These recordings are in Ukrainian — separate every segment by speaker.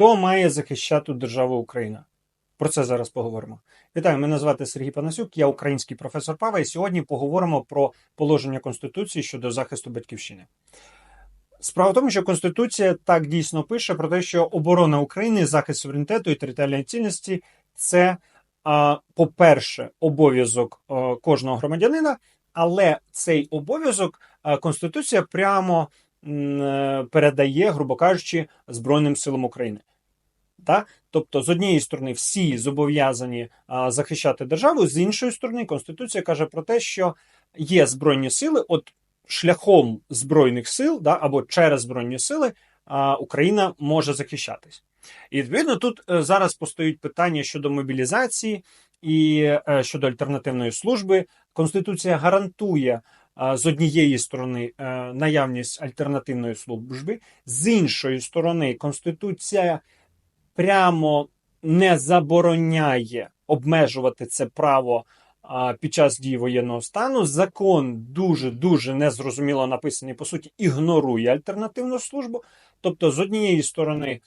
Speaker 1: Хто має захищати державу Україна? Про це зараз поговоримо. Вітаю, мене звати Сергій Панасюк, я український професор права, і сьогодні поговоримо про положення Конституції щодо захисту батьківщини. Справа в тому, що Конституція так дійсно пише про те, що оборона України, захист суверенітету і територіальної цінності це, по-перше, обов'язок кожного громадянина, але цей обов'язок Конституція прямо передає, грубо кажучи, Збройним силам України. Так? Тобто, з однієї сторони, всі зобов'язані а, захищати державу, з іншої сторони, Конституція каже про те, що є збройні сили, от шляхом збройних сил, да, або через збройні сили, а, Україна може захищатись. І відповідно тут е, зараз постають питання щодо мобілізації і е, щодо альтернативної служби. Конституція гарантує з однієї сторони е, наявність альтернативної служби, з іншої сторони, Конституція прямо не забороняє обмежувати це право під час дії воєнного стану. Закон дуже дуже незрозуміло написаний, по суті, ігнорує альтернативну службу. Тобто, з однієї сторони,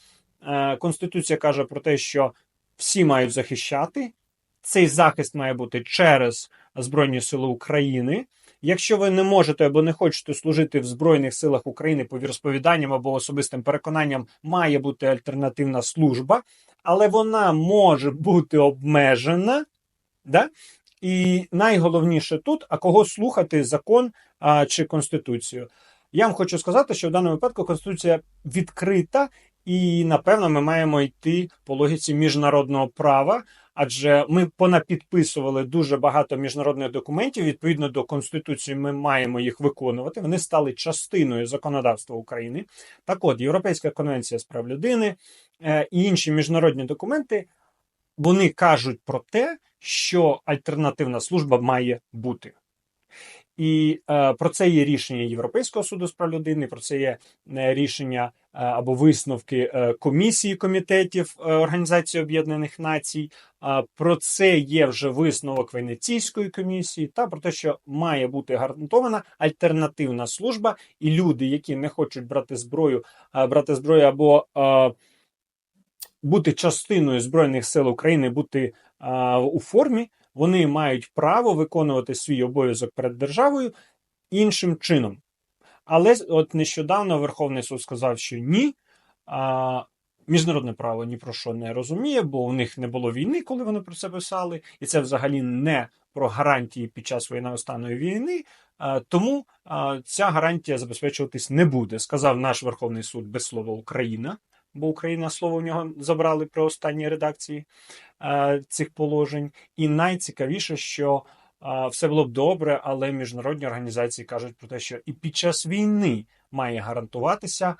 Speaker 1: е, Конституція каже про те, що всі мають захищати. Цей захист має бути через Збройні Сили України. Якщо ви не можете або не хочете служити в Збройних силах України по віросповіданням або особистим переконанням, має бути альтернативна служба, але вона може бути обмежена. Да? І найголовніше тут, а кого слухати закон а, чи конституцію. Я вам хочу сказати, що в даному випадку Конституція відкрита, і напевно ми маємо йти по логіці міжнародного права, адже ми понапідписували дуже багато міжнародних документів. Відповідно до Конституції, ми маємо їх виконувати. Вони стали частиною законодавства України. Так от, Європейська конвенція з прав людини е, і інші міжнародні документи вони кажуть про те, що альтернативна служба має бути. І е, про це є рішення Європейського суду з прав людини, про це є е, рішення е, або висновки е, комісії комітетів е, Організації Об'єднаних Націй. Е, про це є вже висновок Венеційської комісії, та про те, що має бути гарантована альтернативна служба, і люди, які не хочуть брати зброю, е, брати зброю або е, бути частиною збройних сил України, бути е, у формі вони мають право виконувати свій обов'язок перед державою іншим чином. Але от нещодавно Верховний суд сказав, що ні, а, міжнародне право ні про що не розуміє, бо у них не було війни, коли вони про це писали, і це взагалі не про гарантії під час воєнного стану війни. А, тому а, ця гарантія забезпечуватись не буде, сказав наш Верховний суд без слова Україна бо Україна слово в нього забрали при останній редакції е, цих положень. І найцікавіше, що е, все було б добре, але міжнародні організації кажуть про те, що і під час війни має гарантуватися е,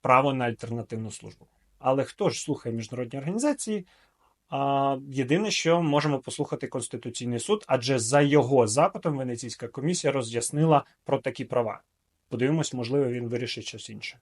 Speaker 1: право на альтернативну службу. Але хто ж слухає міжнародні організації? Єдине, що можемо послухати Конституційний суд, адже за його запитом Венеційська комісія роз'яснила про такі права. Подивимось, можливо, він вирішить щось інше.